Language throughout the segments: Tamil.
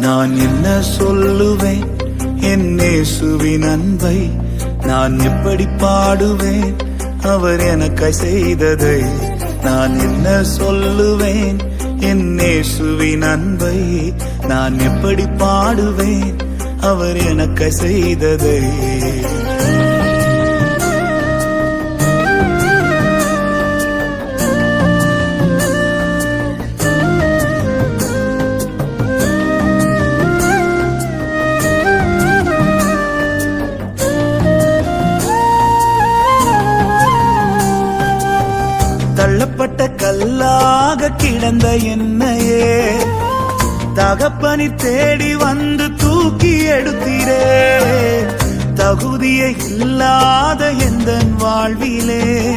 நான் என்ன சொல்லுவேன்? என் நேசுவின் அன்பை நான் எப்படி பாடுவேன்? அவர் எனக்கு செய்ததை நான் என்ன சொல்லுவேன்? என் நேசுவின் அன்பை நான் எப்படி பாடுவேன்? அவர் எனக்கு செய்ததை கல்லாக கிடந்த என்னையே தகப்பனி தேடி வந்து தூக்கி எடுத்திரே. தகுதியை இல்லாத எந்த வாழ்விலே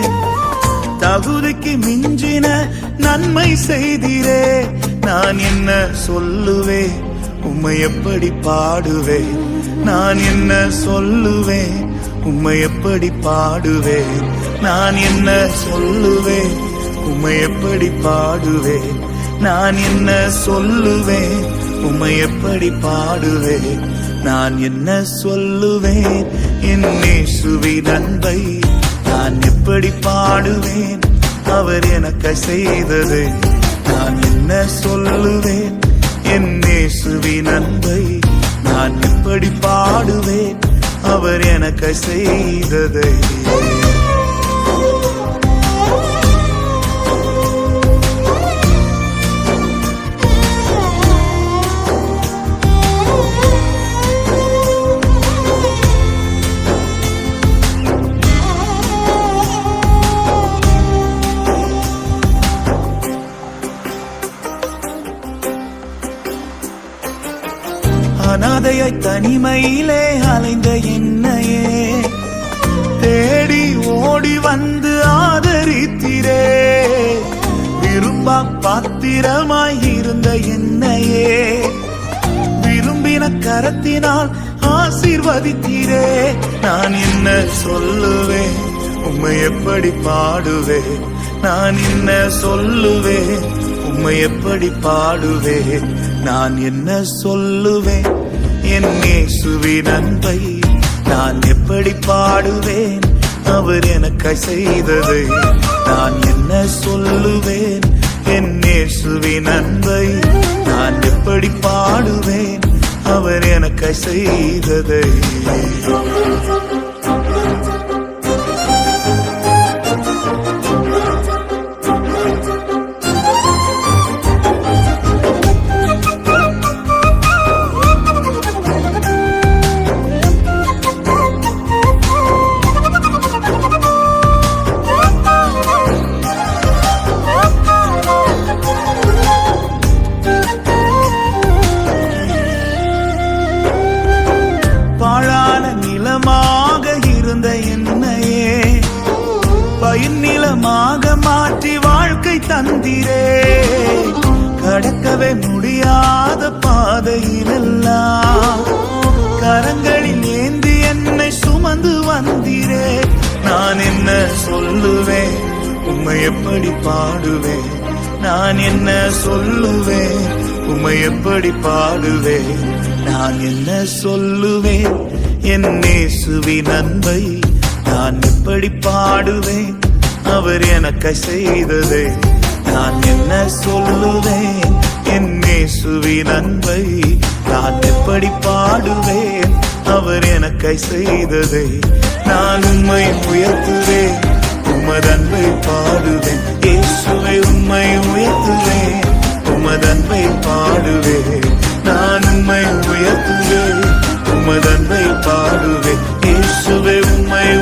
தகுதிக்கு மிஞ்சின நன்மை செய்திரே. நான் என்ன சொல்லுவேன்? உம்மை எப்படி பாடுவேன்? நான் என்ன சொல்லுவேன்? உம்மை எப்படி பாடுவேன்? நான் என்ன சொல்லுவேன்? உம்மை எப்படி பாடுவேன்? நான் என்ன சொல்லுவேன்? உம்மை எப்படி பாடுவேன்? நான் என்ன சொல்லுவேன்? என் இயேசுவின் அன்பை நான் எப்படி பாடுவேன்? அவர் எனக்கு செய்தது. நான் என்ன சொல்லுவேன்? என் நேசுவி அன்பை நான் எப்படி பாடுவேன்? அவர் எனக்கு செய்ததை. அனாதையாய் தனிமையிலே அலைந்த என்னையே தேடி ஓடி வந்து ஆதரித்திரே. விரும்பா பாத்திரமாய் இருந்த என்னையே விரும்பின கரத்தினால் ஆசீர்வதித்தீரே. நான் என்ன சொல்லுவேன்? உம்மை எப்படி பாடுவேன்? நான் என்ன சொல்லுவேன்? உம்மை எப்படி பாடுவேன்? நான் என்ன சொல்லுவேன்? என் இயேசுவின் அன்பை நான் எப்படி பாடுவேன்? அவர் எனக்கு செய்ததை. நான் என்ன சொல்லுவேன்? என் இயேசுவின் அன்பை நான் எப்படி பாடுவேன்? அவர் எனக்கு செய்ததை. தந்திரே. கடக்கவே முடியாத பாதையிலெல்லாம் கரங்களில் ஏந்தி என்னை சுமந்து வந்திரே. நான் என்ன சொல்லுவேன்? உம்மை எப்படி பாடுவேன்? நான் என்ன சொல்லுவேன்? உம்மை எப்படி பாடுவேன்? நான் என்ன சொல்லுவேன்? என் நேசுவின் அன்பை நான் எப்படி பாடுவேன்? அவர் எனக்கை செய்ததே. நான் என்ன சொல்லுவேன்? என் நேசுவின் அன்பை நான் எப்படி பாடுவேன்? அவர் எனக்கை செய்ததே. நான் உண்மை உயர்த்துவேன். உமது அன்பை பாடுவேன். இயேசுவை உண்மை உயர்த்துவேன். உமது அன்பை பாடுவேன். நான் உண்மை உயர்த்துவேன். உமது அன்பை பாடுவேன். இயேசுவை உண்மை